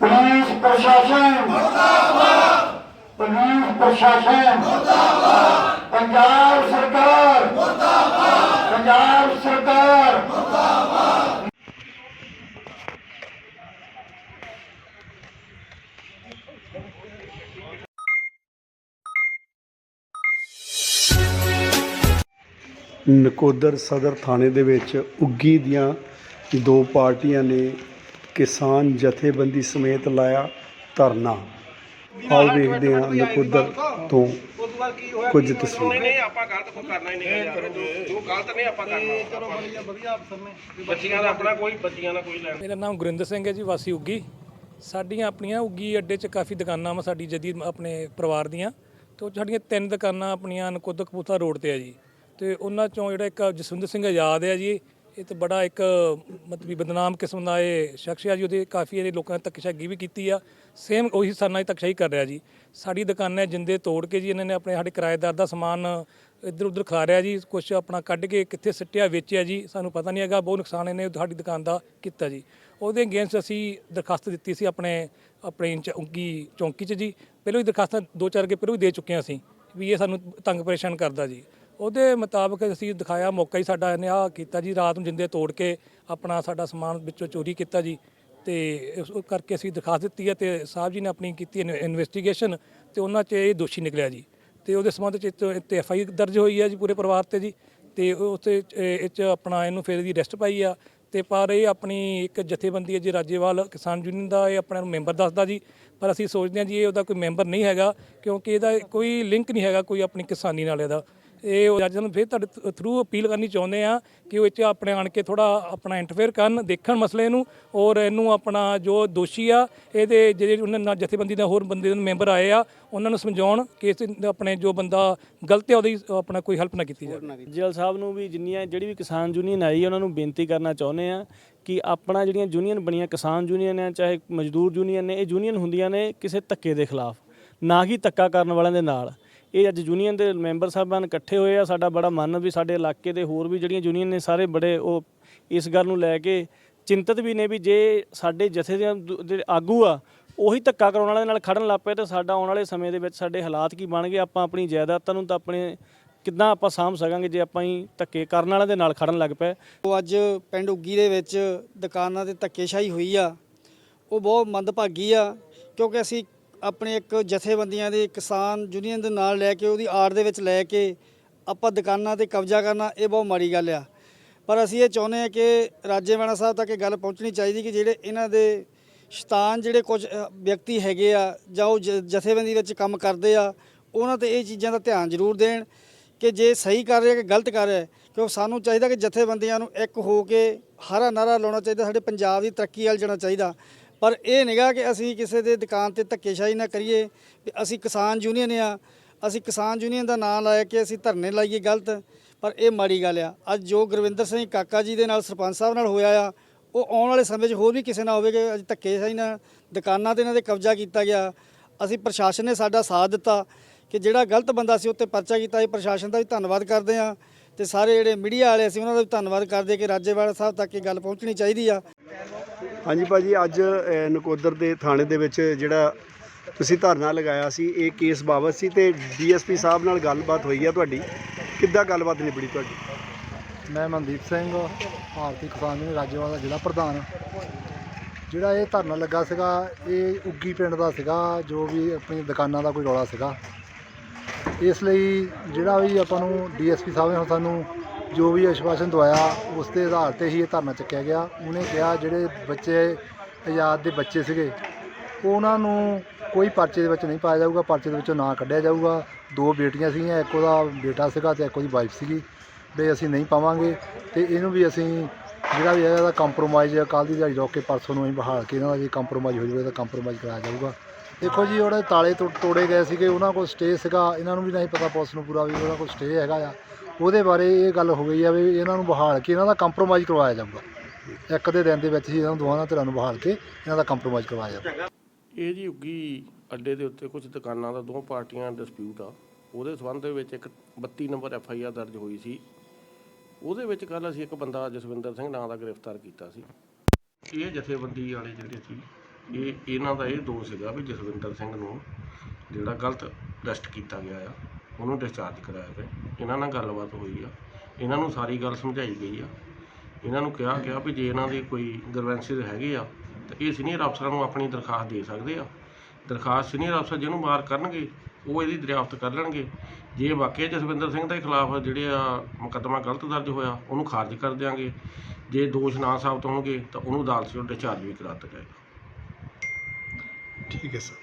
Police ਪ੍ਰਸ਼ਾਸਨ। ਮੁਰਦਾਬਾਦ। Police ਪ੍ਰਸ਼ਾਸਨ। ਮੁਰਦਾਬਾਦ। ਪੰਜਾਬ ਸਰਕਾਰ। ਮੁਰਦਾਬਾਦ। ਪੰਜਾਬ ਸਰਕਾਰ। ਨਕੋਦਰ ਸਦਰ ਥਾਣੇ ਦੇ ਵਿੱਚ ਉੱਗੀ ਦੀਆਂ ਦੋ ਪਾਰਟੀਆਂ ਨੇ ਕਿਸਾਨ ਜਥੇਬੰਦੀ ਸਮੇਤ ਲਾਇਆ ਧਰਨਾ। ਆਓ ਵੇਖਦੇ ਹਾਂ ਨਕੋਦਰ ਤੋਂ ਕੁਝ ਤਸਵੀਰਾਂ। ਨਹੀਂ ਆਪਾਂ ਗਲਤ ਕੋਈ ਕਰਨਾ ਹੀ ਨਹੀਂ ਯਾਰ ਜੋ ਜੋ ਗਲਤ ਨਹੀਂ ਆਪਾਂ ਕਰਨਾ। ਚਲੋ ਵਧੀਆ ਵਧੀਆ ਅਫਸਰ ਨੇ ਬੱਚੀਆਂ ਦਾ ਆਪਣਾ ਕੋਈ ਬੱਚੀਆਂ ਦਾ ਕੋਈ ਲੈਣ। ਮੇਰਾ ਨਾਮ ਗੁਰਿੰਦਰ ਸਿੰਘ ਹੈ ਜੀ ਵਾਸੀ ਉੱਗੀ। ਸਾਡੀਆਂ ਆਪਣੀਆਂ ਉੱਗੀ ਅੱਡੇ 'ਚ ਕਾਫੀ ਦੁਕਾਨਾਂ ਵਾ ਸਾਡੀ ਜਦੀ ਆਪਣੇ ਪਰਿਵਾਰ ਦੀਆਂ। ਤੇ ਉਹ ਸਾਡੀਆਂ ਤਿੰਨ ਦੁਕਾਨਾਂ ਆਪਣੀਆਂ ਨਕੁੱਦ ਕਪੂਰਥਲਾ ਰੋਡ ਤੇ ਆ ਜੀ। ਤੇ ਉਹਨਾਂ ਚੋਂ ਜਿਹੜਾ ਇੱਕ ਜਸਵਿੰਦਰ ਸਿੰਘ ਆਜ਼ਾਦ ਹੈ ਜੀ ਇਹ ਤਾਂ ਬੜਾ ਇੱਕ, ਮਤਲਬ ਵੀ ਬਦਨਾਮ ਕਿਸਮ ਦਾ ਇਹ ਸ਼ਖਸ ਆ ਜੀ, ਉਹਦੇ ਕਾਫੀ ਇਹਦੇ ਲੋਕਾਂ ਨੇ ਧੱਕੇਸ਼ਾਹੀ ਵੀ ਕੀਤੀ ਆ। ਸੇਮ ਉਹੀ ਸਾਡੇ ਨਾਲ ਧੱਕੇਸ਼ਾਹੀ ਕਰ ਰਿਹਾ ਜੀ। ਸਾਡੀ ਦੁਕਾਨਾਂ ਜਿੰਦੇ ਤੋੜ ਕੇ ਜੀ ਇਹਨਾਂ ਨੇ ਆਪਣੇ ਸਾਡੇ ਕਿਰਾਏਦਾਰ ਦਾ ਸਮਾਨ ਇੱਧਰ ਉੱਧਰ ਖਿਲਾਰਿਆ ਜੀ ਕੁਝ ਆਪਣਾ ਕੱਢ ਕੇ ਕਿੱਥੇ ਸਿੱਟਿਆ, ਵੇਚਿਆ ਜੀ, ਸਾਨੂੰ ਪਤਾ ਨਹੀਂ ਹੈਗਾ, ਬਹੁਤ ਨੁਕਸਾਨ ਇਹਨੇ ਸਾਡੀ ਦੁਕਾਨ ਦਾ ਕੀਤਾ ਜੀ। ਉਹਦੇ ਅਗੇਂਸਟ ਅਸੀਂ ਦਰਖਾਸਤ ਦਿੱਤੀ ਸੀ ਆਪਣੇ ਆਪਣੇ ਚੌਂਕੀ ਚੌਂਕੀ 'ਚ ਜੀ। ਪਹਿਲਾਂ ਹੀ ਦਰਖਾਸਤਾਂ ਦੋ ਚਾਰ ਕੇ ਪਹਿਲਾਂ ਵੀ ਦੇ ਚੁੱਕੇ ਹਾਂ ਅਸੀਂ, ਵੀ ਇਹ ਸਾਨੂੰ ਤੰਗ ਪਰੇਸ਼ਾਨ ਕਰਦਾ ਜੀ। ਉਹਦੇ ਮੁਤਾਬਕ ਅਸੀਂ ਦਿਖਾਇਆ, ਮੌਕਾ ਹੀ ਸਾਡਾ ਇਹਨੇ ਆਹ ਕੀਤਾ ਜੀ, ਰਾਤ ਨੂੰ ਜਿੰਦੇ ਤੋੜ ਕੇ ਆਪਣਾ ਸਾਡਾ ਸਮਾਨ ਵਿੱਚੋਂ ਚੋਰੀ ਕੀਤਾ ਜੀ ਤੇ ਇਸ ਉਹ ਕਰਕੇ ਅਸੀਂ ਦਿਖਾ ਦਿੱਤੀ ਹੈ ਤੇ ਸਾਹਿਬ ਜੀ ਨੇ ਆਪਣੀ ਕੀਤੀ ਇਨਵੈਸਟੀਗੇਸ਼ਨ ਤੇ ਉਹਨਾਂ 'ਚ ਇਹ ਦੋਸ਼ੀ ਨਿਕਲਿਆ ਜੀ ਤੇ ਉਹਦੇ ਸੰਬੰਧ 'ਚ ਇਹ ਤੇ ਐਫ ਆਈ ਦਰਜ ਹੋਈ ਹੈ ਜੀ ਪੂਰੇ ਪਰਿਵਾਰ ਤੇ ਜੀ ਤੇ ਉਹ ਉੱਥੇ ਇਹ 'ਚ ਆਪਣਾ ਇਹਨੂੰ ਫਿਰ ਦੀ ਰੈਸਟ ਪਾਈ ਆ ਤੇ ਪਰ ਇਹ ਆਪਣੀ ਇੱਕ ਜਥੇਬੰਦੀ ਹੈ ਜੀ ਰਾਜੇਵਾਲ ਕਿਸਾਨ ਯੂਨੀਅਨ ਦਾ, ਇਹ ਆਪਣਾ ਨੂੰ ਮੈਂਬਰ ਦੱਸਦਾ ਜੀ ਪਰ ਅਸੀਂ ਸੋਚਦੇ ਹਾਂ ਜੀ ਇਹ ਉਹਦਾ ਕੋਈ ਮੈਂਬਰ ਨਹੀਂ ਹੈਗਾ ਕਿਉਂਕਿ ਇਹਦਾ ਕੋਈ ਲਿੰਕ ਨਹੀਂ ਹੈਗਾ ਕੋਈ ਆਪਣੀ ਕਿਸਾਨੀ ਨਾਲ ਇਹਦਾ। ਇਹ ਜੱਜ ਨੂੰ ਫਿਰ ਤੁਹਾਡੇ ਥਰੂ ਅਪੀਲ ਕਰਨੀ ਚਾਹੁੰਦੇ ਆ ਕਿ ਉਹ ਇਹ ਆਪਣੇ ਆਣ ਕੇ ਥੋੜਾ ਆਪਣਾ ਇੰਟਰਫੇਅਰ ਕਰਨ, ਦੇਖਣ ਮਸਲੇ ਨੂੰ ਔਰ ਇਹਨੂੰ ਆਪਣਾ ਜੋ ਦੋਸ਼ੀ ਆ, ਇਹਦੇ ਜਿਹੜੇ ਉਹਨਾਂ ਨਾਲ ਜਥੇਬੰਦੀ ਦੇ ਹੋਰ ਬੰਦੇ ਦੇ ਮੈਂਬਰ ਆਏ ਆ, ਉਹਨਾਂ ਨੂੰ ਸਮਝਾਉਣ ਕਿ ਇਸ ਆਪਣੇ ਜੋ ਬੰਦਾ ਗਲਤ ਹੈ ਉਹਦੀ ਆਪਣਾ ਕੋਈ ਹੈਲਪ ਨਾ ਕੀਤੀ ਜਾਵੇ। ਜਲ ਸਾਹਿਬ ਨੂੰ ਵੀ ਜਿੰਨੀਆਂ ਜਿਹੜੀ ਵੀ ਕਿਸਾਨ ਯੂਨੀਅਨ ਆਈ ਉਹਨਾਂ ਨੂੰ ਬੇਨਤੀ ਕਰਨਾ ਚਾਹੁੰਦੇ ਆ ਕਿ ਆਪਣਾ ਜਿਹੜੀਆਂ ਯੂਨੀਅਨ ਬਣੀਆਂ, ਕਿਸਾਨ ਯੂਨੀਅਨ ਆ, ਚਾਹੇ ਮਜ਼ਦੂਰ ਯੂਨੀਅਨ ਨੇ, ਇਹ ਯੂਨੀਅਨ ਹੁੰਦੀਆਂ ਨੇ ਕਿਸੇ ਧੱਕੇ ਦੇ ਖਿਲਾਫ, ਨਾ ਕਿ ਧੱਕਾ ਕਰਨ ਵਾਲਿਆਂ ਦੇ ਨਾਲ। ਇਹ ਅੱਜ ਯੂਨੀਅਨ ਦੇ ਮੈਂਬਰ ਸਾਹਿਬਾਨ ਇਕੱਠੇ ਹੋਏ ਆ, ਸਾਡਾ ਬੜਾ ਮਨ ਵੀ ਸਾਡੇ ਇਲਾਕੇ ਦੇ ਹੋਰ ਵੀ ਜਿਹੜੀਆਂ ਯੂਨੀਅਨ ਨੇ ਸਾਰੇ ਬੜੇ ਉਹ ਇਸ ਗੱਲ ਨੂੰ ਲੈ ਕੇ ਚਿੰਤਤ ਵੀ ਨੇ ਵੀ ਜੇ ਸਾਡੇ ਜਥੇ ਦੇ ਆਗੂ ਆ, ਉਹੀ ਧੱਕਾ ਕਰਾਉਣ ਵਾਲਿਆਂ ਨਾਲ ਖੜਨ ਲੱਗ ਪਏ ਤਾਂ ਸਾਡਾ ਆਉਣ ਵਾਲੇ ਸਮੇਂ ਦੇ ਵਿੱਚ ਸਾਡੇ ਹਾਲਾਤ ਕੀ ਬਣ ਗਏ, ਆਪਾਂ ਆਪਣੀ ਜਾਇਦਾਦਾਂ ਨੂੰ ਤਾਂ ਆਪਣੇ ਕਿੱਦਾਂ ਆਪਾਂ ਸਾਂਭ ਸਕਾਂਗੇ ਜੇ ਆਪਾਂ ਹੀ ਧੱਕੇ ਕਰਨ ਵਾਲਿਆਂ ਦੇ ਨਾਲ ਖੜਨ ਲੱਗ ਪਏ। ਉਹ ਅੱਜ ਪਿੰਡ ਉੱਗੀ ਦੇ ਵਿੱਚ ਦੁਕਾਨਾਂ ਤੇ ਧੱਕੇਸ਼ਾਹੀ ਹੋਈ ਆ, ਉਹ ਬਹੁਤ ਮੰਦਭਾਗੀ ਆ, ਕਿਉਂਕਿ ਅਸੀਂ ਆਪਣੇ ਇੱਕ ਜਥੇਬੰਦੀਆਂ ਦੇ ਕਿਸਾਨ ਯੂਨੀਅਨ ਦੇ ਨਾਲ ਲੈ ਕੇ, ਉਹਦੀ ਆੜ ਦੇ ਵਿੱਚ ਲੈ ਕੇ ਆਪਾਂ ਦੁਕਾਨਾਂ ਤੇ ਕਬਜ਼ਾ ਕਰਨਾ, ਇਹ ਬਹੁਤ ਮਾੜੀ ਗੱਲ ਆ। ਪਰ ਅਸੀਂ ਇਹ ਚਾਹੁੰਦੇ ਹਾਂ ਕਿ ਰਾਜੇਵਾਣਾ ਸਾਹਿਬ ਤੱਕ ਇਹ ਗੱਲ ਪਹੁੰਚਣੀ ਚਾਹੀਦੀ ਕਿ ਜਿਹੜੇ ਇਹਨਾਂ ਦੇ ਸ਼ੈਤਾਨ ਜਿਹੜੇ ਕੁਝ ਵਿਅਕਤੀ ਹੈਗੇ ਆ ਜਾਂ ਉਹ ਜ- ਜਥੇਬੰਦੀ ਵਿੱਚ ਕੰਮ ਕਰਦੇ ਆ, ਉਹਨਾਂ ਤੇ ਇਹ ਚੀਜ਼ਾਂ ਦਾ ਧਿਆਨ ਜ਼ਰੂਰ ਦੇਣ ਕਿ ਜੇ ਸਹੀ ਕਰ ਰਿਹਾ ਕਿ ਗਲਤ ਕਰ ਰਿਹਾ, ਕਿਉਂ ਸਾਨੂੰ ਚਾਹੀਦਾ ਕਿ ਜਥੇਬੰਦੀਆਂ ਨੂੰ ਇੱਕ ਹੋ ਕੇ ਹਰਾ ਨਾਰਾ ਲਾਉਣਾ ਚਾਹੀਦਾ, ਸਾਡੇ ਪੰਜਾਬ ਦੀ ਤਰੱਕੀ ਵੱਲ ਜਾਣਾ ਚਾਹੀਦਾ। ਪਰ ਇਹ ਨਿਗਾ ਕਿ ਅਸੀਂ ਕਿਸੇ ਦੇ ਦੁਕਾਨ ਤੇ ਧੱਕੇਸ਼ਾਹੀ ਨਾ ਕਰੀਏ ਵੀ ਅਸੀਂ ਕਿਸਾਨ ਯੂਨੀਅਨ ਆ, ਅਸੀਂ ਕਿਸਾਨ ਯੂਨੀਅਨ ਦਾ ਨਾਮ ਲਾਇਆ ਕਿ ਅਸੀਂ ਧਰਨੇ ਲਾਈਏ ਗਲਤ, ਪਰ ਇਹ ਮਾੜੀ ਗੱਲ ਆ। ਅੱਜ ਜੋ ਗੁਰਵਿੰਦਰ ਸਿੰਘ ਕਾਕਾ ਜੀ ਦੇ ਨਾਲ ਸਰਪੰਚ ਸਾਹਿਬ ਨਾਲ ਹੋਇਆ ਆ, ਉਹ ਆਉਣ ਵਾਲੇ ਸਮੇਂ 'ਚ ਹੋਰ ਵੀ ਕਿਸੇ ਨਾਲ ਹੋਵੇ ਕਿ ਅੱਜ ਧੱਕੇਸ਼ਾਹੀ ਨਾਲ ਦੁਕਾਨਾਂ ਤੇ ਇਹਨਾਂ ਦੇ ਕਬਜ਼ਾ ਕੀਤਾ ਗਿਆ। ਅਸੀਂ ਪ੍ਰਸ਼ਾਸਨ ਨੇ ਸਾਡਾ ਸਾਥ ਦਿੱਤਾ ਕਿ ਜਿਹੜਾ ਗਲਤ ਬੰਦਾ ਸੀ ਉੱਤੇ ਪਰਚਾ ਕੀਤਾ ਇਹ ਪ੍ਰਸ਼ਾਸਨ ਦਾ ਵੀ ਧੰਨਵਾਦ ਕਰਦੇ ਆ ਤੇ ਸਾਰੇ ਜਿਹੜੇ ਮੀਡੀਆ ਵਾਲੇ ਸੀ ਉਹਨਾਂ ਦਾ ਵੀ ਧੰਨਵਾਦ ਕਰਦੇ ਕਿ ਰਾਜੇਵਾਲ ਸਾਹਿਬ ਤੱਕ ਇਹ ਗੱਲ ਪਹੁੰਚਣੀ ਚਾਹੀਦੀ ਆ। ਹਾਂਜੀ ਭਾਜੀ ਅੱਜ ਅ, ਨਕੋਦਰ ਦੇ ਥਾਣੇ ਦੇ ਵਿੱਚ ਜਿਹੜਾ ਤੁਸੀਂ ਧਰਨਾ ਲਗਾਇਆ ਸੀ ਇਹ ਕੇਸ ਬਾਬਤ ਸੀ ਤੇ ਡੀਐਸਪੀ ਸਾਹਿਬ ਨਾਲ ਗੱਲਬਾਤ ਹੋਈ ਆ ਤੁਹਾਡੀ। ਕਿੱਦਾਂ ਗੱਲਬਾਤ ਨਿਬੜੀ ਤੁਹਾਡੀ? ਮੈਂ ਮਨਦੀਪ ਸਿੰਘ ਭਾਰਤੀ ਕਿਸਾਨ ਯੂਨੀਅਨ ਰਾਜੇਵਾਲ ਦਾ ਜ਼ਿਲ੍ਹਾ ਪ੍ਰਧਾਨ। ਜਿਹੜਾ ਇਹ ਧਰਨਾ ਲੱਗਾ ਸੀਗਾ ਇਹ ਉੱਗੀ ਪਿੰਡ ਦਾ ਸੀਗਾ ਜੋ ਵੀ ਆਪਣੀ ਦੁਕਾਨਾਂ ਦਾ ਕੋਈ ਰੌਲਾ ਸੀਗਾ। ਇਸ ਲਈ ਜਿਹੜਾ ਵੀ ਆਪਾਂ ਨੂੰ ਡੀਐਸਪੀ ਸਾਹਿਬ ਨੇ ਹੁਣ ਸਾਨੂੰ ਜੋ ਵੀ ਅਸ਼ਵਾਸਨ ਦਵਾਇਆ, ਉਸ ਦੇ ਆਧਾਰ ਤੇ ਹੀ ਇਹ ਧਰਨਾ ਚੱਕਿਆ ਗਿਆ। ਉਹਨੇ ਕਿਹਾ, ਜਿਹੜੇ ਬੱਚੇ ਆਜ਼ਾਦ ਦੇ ਬੱਚੇ ਸੀਗੇ, ਉਹਨਾਂ ਨੂੰ ਕੋਈ ਪਰਚੇ ਦੇ ਵਿੱਚ ਨਹੀਂ ਪਾਇਆ ਜਾਊਗਾ, ਪਰਚੇ ਦੇ ਵਿੱਚੋਂ ਨਾਂ ਕੱਢਿਆ ਜਾਊਗਾ। ਦੋ ਬੇਟੀਆਂ ਸੀਗੀਆਂ, ਇੱਕ ਉਹਦਾ ਬੇਟਾ ਸੀਗਾ ਤੇ ਇੱਕ ਉਹਦੀ ਵਾਈਫ ਸੀਗੀ। ਵੀ ਅਸੀਂ ਨਹੀਂ ਪਾਵਾਂਗੇ ਤੇ ਇਹਨੂੰ ਵੀ ਅਸੀਂ ਜਿਹੜਾ ਵੀ ਹੈਗਾ, ਇਹਦਾ ਕੰਪਰੋਮਾਈਜ਼ ਕੱਲ੍ਹ ਦੀ ਦਿਹਾੜੀ ਰੋਕ ਕੇ ਪਰਸੋਂ ਨੂੰ ਅਸੀਂ ਬਹਾਲ ਕੇ ਇਹਨਾਂ ਦਾ ਜੇ ਕੰਪਰੋਮਾਈਜ਼ ਹੋ ਜਾਊਗਾ ਤਾਂ ਕੰਪਰੋਮਾਈਜ਼ ਕਰਾਇਆ ਜਾਊਗਾ। ਦੇਖੋ ਜੀ ਉਹਦੇ ਤਾਲੇ ਤੋੜ- ਤੋੜੇ ਗਏ ਸੀਗੇ ਉਹਨਾਂ ਕੋਲ ਸਟੇ ਸੀਗਾ ਇਹਨਾਂ ਨੂੰ ਵੀ ਨਹੀਂ ਪਤਾ ਪੁਲਿਸ ਨੂੰ ਪੂਰਾ ਵੀ ਉਹਨਾਂ ਕੋਲ ਸਟੇ ਹੈਗਾ ਆ। ਉਹਦੇ ਬਾਰੇ ਇਹ ਗੱਲ ਹੋ ਗਈ ਆ ਵੀ ਇਹਨਾਂ ਨੂੰ ਬਹਾਲ ਕੇ ਇਹਨਾਂ ਦਾ ਕੰਪਰੋਮਾਈਜ਼ ਕਰਵਾਇਆ ਜਾਊਗਾ। ਇੱਕ ਦੇ ਦਿਨ ਦੇ ਵਿੱਚ ਹੀ ਇਹਨਾਂ ਦੋਵਾਂ ਧਿਰਾਂ ਨੂੰ ਬਹਾਲ ਕੇ ਇਹਨਾਂ ਦਾ ਕੰਪਰੋਮਾਈਜ਼ ਕਰਵਾਇਆ ਜਾਊਗਾ। ਇਹ ਜੀ ਉੱਗੀ ਅੱਡੇ ਦੇ ਉੱਤੇ ਕੁਝ ਦੁਕਾਨਾਂ ਦਾ ਦੋ ਪਾਰਟੀਆਂ ਡਿਸਪਿਊਟ ਆ। ਉਹਦੇ ਸਬੰਧ ਦੇ ਵਿੱਚ ਇੱਕ 32 ਨੰਬਰ ਐਫ ਆਈ ਆਰ ਦਰਜ ਹੋਈ ਸੀ। ਉਹਦੇ ਵਿੱਚ ਕੱਲ ਅਸੀਂ ਇੱਕ ਬੰਦਾ ਜਸਵਿੰਦਰ ਸਿੰਘ ਨਾਂ ਦਾ ਗ੍ਰਿਫਤਾਰ ਕੀਤਾ ਸੀ। ਇਹ ਜਥੇਬੰਦੀ ਵਾਲੇ ਜਿਹੜੇ ਸੀ ਇਹ ਇਹਨਾਂ ਦਾ ਇਹ ਦੋਸ਼ ਸੀਗਾ ਵੀ ਜਸਵਿੰਦਰ ਸਿੰਘ ਨੂੰ ਜਿਹੜਾ ਗਲਤ ਅਰੈਸਟ ਕੀਤਾ ਗਿਆ ਆ, ਉਹਨੂੰ ਡਿਸਚਾਰਜ ਕਰਾਇਆ ਗਿਆ। ਇਹਨਾਂ ਨਾਲ ਗੱਲਬਾਤ ਹੋਈ ਆ। ਇਹਨਾਂ ਨੂੰ ਸਾਰੀ ਗੱਲ ਸਮਝਾਈ ਗਈ ਆ। ਇਹਨਾਂ ਨੂੰ ਕਿਹਾ ਗਿਆ ਵੀ ਜੇ ਇਹਨਾਂ ਦੇ ਕੋਈ ਗਰਵੈਂਸਿਸ ਹੈਗੇ ਆ, ਤਾਂ ਇਹ ਸੀਨੀਅਰ ਅਫਸਰਾਂ ਨੂੰ ਆਪਣੀ ਦਰਖਾਸਤ ਦੇ ਸਕਦੇ ਆ। ਦਰਖਾਸਤ ਸੀਨੀਅਰ ਅਫਸਰ ਜਿਹਨੂੰ ਮਾਰ ਕਰਨਗੇ, ਉਹ ਇਹਦੀ ਦਰਿਆਫਤ ਕਰ ਲੈਣਗੇ। ਜੇ ਵਾਕਿਆ ਜਸਵਿੰਦਰ ਸਿੰਘ ਦੇ ਖਿਲਾਫ ਜਿਹੜੇ ਆ ਮੁਕੱਦਮਾ ਗਲਤ ਦਰਜ ਹੋਇਆ, ਉਹਨੂੰ ਖਾਰਜ ਕਰ ਦਿਆਂਗੇ। ਜੇ ਦੋਸ਼ ਨਾ ਸਾਬਤ ਹੋਣਗੇ, ਤਾਂ ਉਹਨੂੰ ਅਦਾਲਤ 'ਚੋਂ ਡਿਸਚਾਰਜ ਵੀ ਕਰਾ ਦਿੱਤਾ ਜਾਏਗਾ। ਠੀਕ ਹੈ ਸਰ